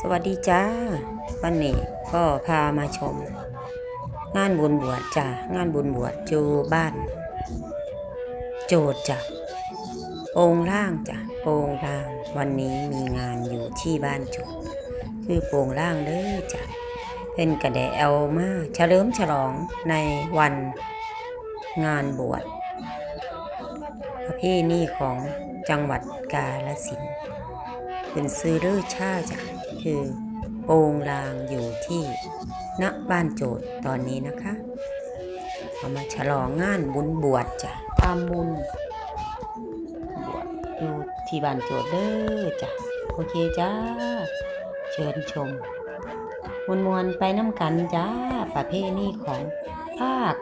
สวัสดีจ้า วันนี้ก็พามาชม งานบุญบวชจ้างานบุญบวชอยู่บ้าน โจทย์จ้ะโปงล่างจ้ะโปงล่าง วันนี้มีงานอยู่ที่บ้านโจทย์คือโปงล่างเด้อจ้ะเป็นกระแดเอามาเฉลิมฉลองในวันงานบวชประเพณีของจังหวัดกาฬสินธุ์ เป็นซื้อเลือชาจ้ะคือโปงลางอยู่ที่ณบ้านโจทย์ตอนนี้นะคะ เอามาฉลองงานบุญบวชจ้ะทำบุญบวชอยู่ที่บ้านโจทย์เด้อจ้ะโอเคจ้า เชิญชมมวลมวลๆไปน้ำกันจ้าประเพณีของภาค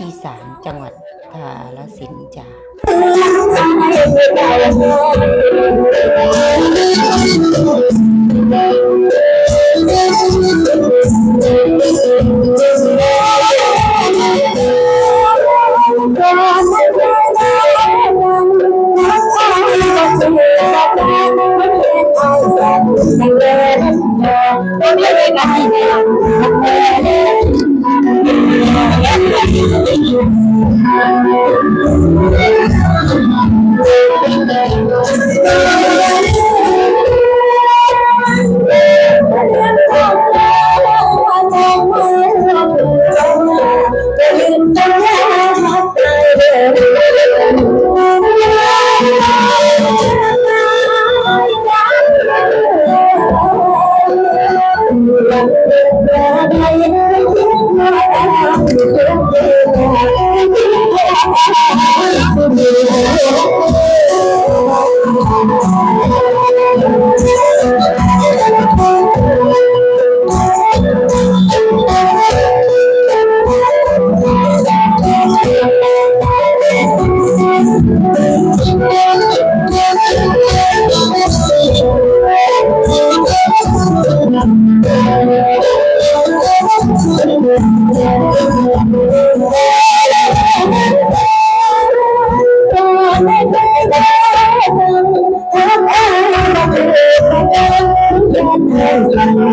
อีสานจังหวัดกาฬสินจ้า Thank you. Oh, Thank you.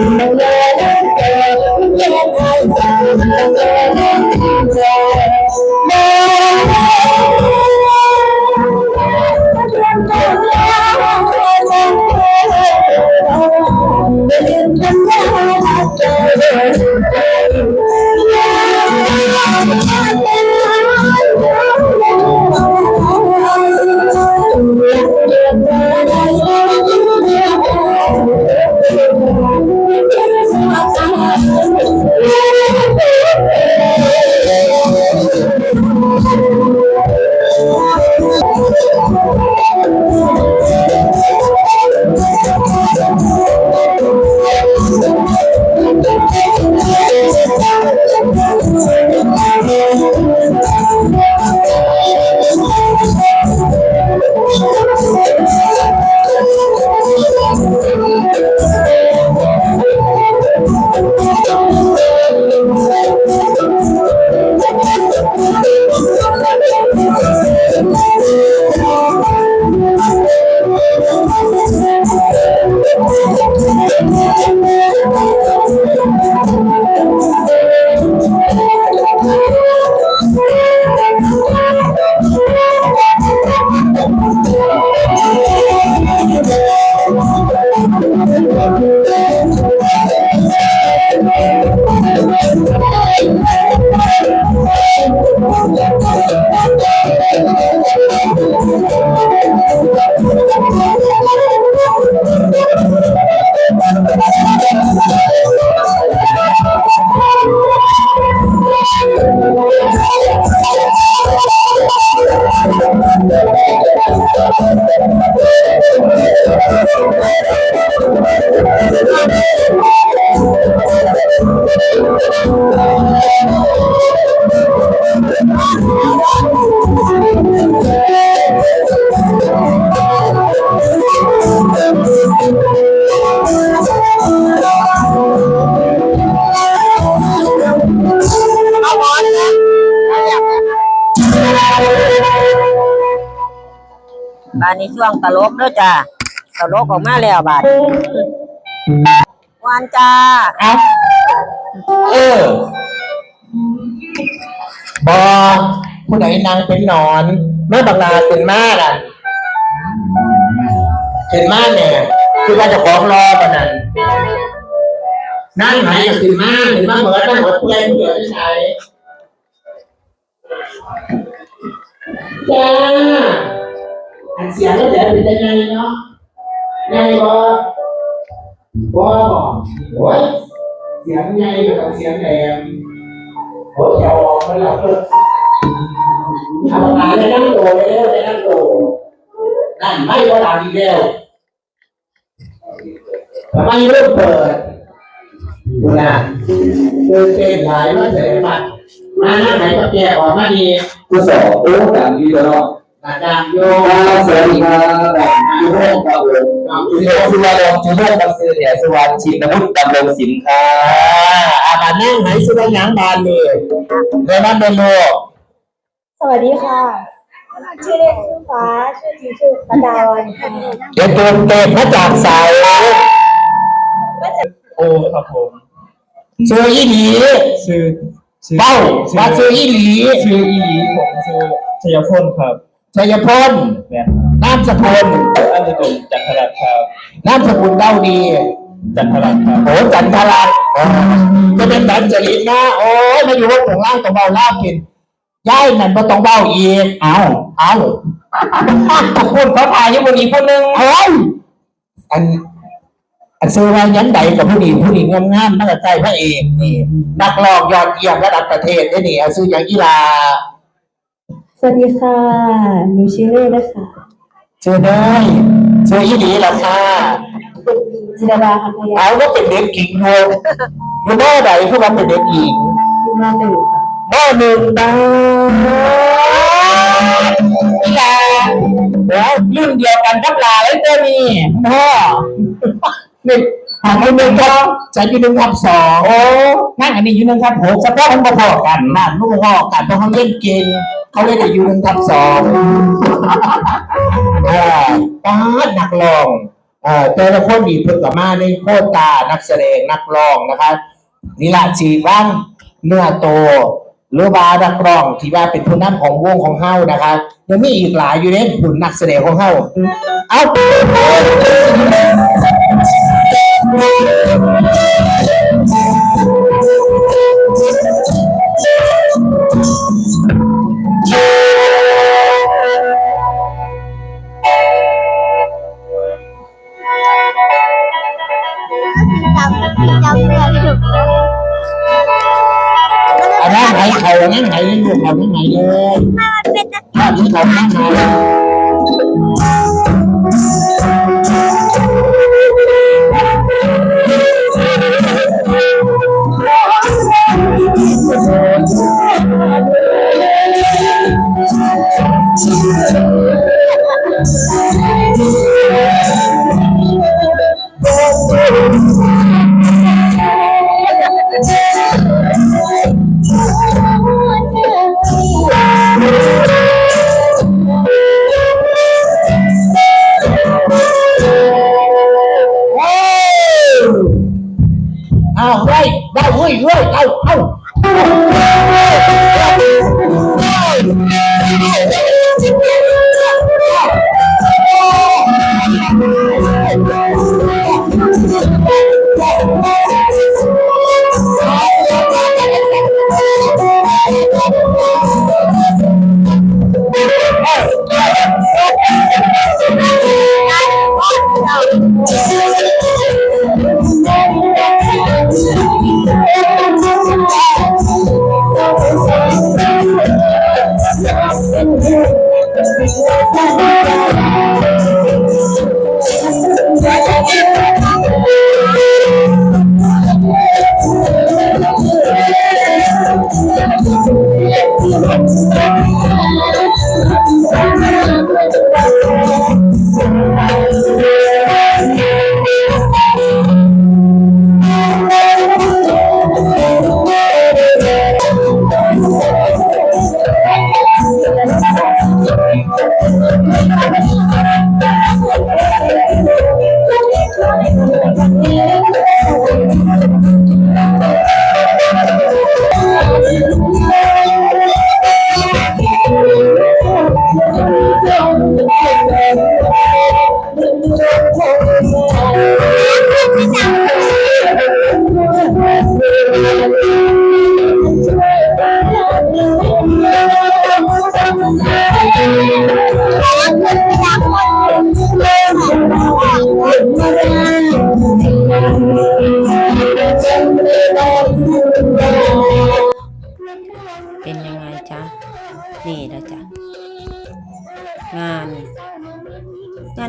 Thank you. บานนี้ช่วงตลกเด้อจ้าตลกออกมาแล้วบาดวานจ้าเอ้าเออบอผู้ใดนางเป็นนอนแม่บังลาเป็นมาล่ะเป็นมาเนี่ยคือว่าจะของรอปะนั่นนั่งไหนก็เป็นมาเป็นมาเหมือนนั่งหัวเพื่อนเพื่อนที่ไหนจ้า เสียงก็แต่เป็นยังไงเนาะยังไงบอบอบอกโอ้ยเสียงใหญ่กับเสียงแหลมโอ้ยแถวออกมาแล้วเออทำงานได้นั่งโตเลยได้นั่งโตนั่นไม่ก็ดังอีกแล้วทำไมเริ่มเปิดดูนะเดินเต้นหลายมาเสียบัตรมาหน้าไหนก็แกออกมาดีกูสอบโอ้ดังดีแล้ว เนาะหน้าดังโยสวัสดีครับจุโรคครับผมจุโรคสุวรรณจุโรคบังซื้อเนี่ยสุวรรณชินวุฒิดำรงศิลป์ครัอ่าอาบานนั่งไหนสุดยังบานเลยเดินนั่นเดินโลสวัสดีค่ะ ชื่อเล่นชื่อฟ้าชื่อจริงชื่อปดาวันค่ะเดี๋ยวตัวเต็มมาจากสาโอ้ครับผมซื้ออีหลีชื่อเป้าว่าซื้ออีหลีชื่ออีหลีผมชื่อชยพลครับ ชัยพลแม่นามสกุลอันนี้ผมจันทรัตน์ครับนามสกุลเด้าดีจันทรัตน์ครับโอ้จันทรัตน์อ๋อจะเป็นแบบจริตนะโอ้ยมาอยู่ว่าของล่างต้องเบาล่างกินย้ายนั่นบ่ต้องเบาอีกเอาเอาตะคุณเขาถ่ายอยู่บนอีกคนหนึ่งเฮ้ยอันอันซื้อว่ายันใดกับผู้ดีผู้ดีงามๆนักใจพระเอกนี่ นักร้องยอดเยี่ยมระดับประเทศได้นี่เอาซื้ออย่างกีฬา สวัสดีค่ะ หนูชื่อเล่นะคะซื้อได้ซื้ออีหลีล่ะค่ะจิรดาคันธยาเอาก็เป็นเด็กหญิงโยมอยู่หน้าใดคือว่าเป็นเด็กหญิงอยู่มาหนึ่งค่ะหน้าหนึ่งดาวกีฬาเดี๋ยวรุ่นเดียวกันกับลาเลยเจ้านี่พ่อนี่ หางอยู่หนึ่งครับฉันอยู่หนึ่งทับสองโอ้นั่งอันนี้อยู่หนึ่งทับหกสภาพมันพอๆกันนั่นมันพอๆกันเพราะเขาเล่นเกมเขาเล่นแต่อยู่หนึ่งทับสองอ่าป้าดนักร้องเอ่อแต่ละคนดีเพิ่งกับมาในโคตรตานักแสดงนักร้องนะครับนี่ละสีบ้างเนื้อโตหรือบานักร้องที่ว่าเป็นผู้นำของวงของเฮานะครับยังมีอีกหลายอยู่เด้ผุนนักแสดงของเฮาเอา อันนั้นไหนเขาอันนั้นไหนเลยลูกเขาอันนั้นไหนเลยถ้าที่เขานั่งไหน เอาเฮ้ยไ Thank you.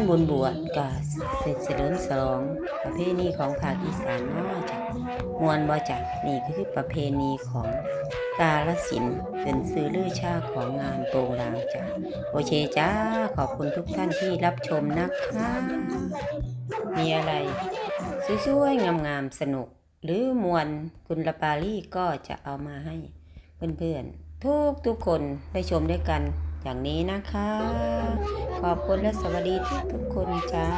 าเอาบุญบวชกับเสร็จเฉลิมฉลองประเพณีของภาคอีสานนาะจ้ะมวนบ่จ้ะนี่ก็คือประเพณีของกาลสินเป็นซื้อลือชาของงานโปรงลางจ้ะโอเคจ้าขอบคุณทุกท่านที่รับชมนะคะมีอะไรสวยๆงามๆสนุก หรือมวลคุณละปาลี่ก็จะเอามาให้เพื่อนๆทุกทุกๆคนได้ชมด้วยกัน อย่างนี้นะคะ ขอบคุณและสวัสดีทุกคนจ้า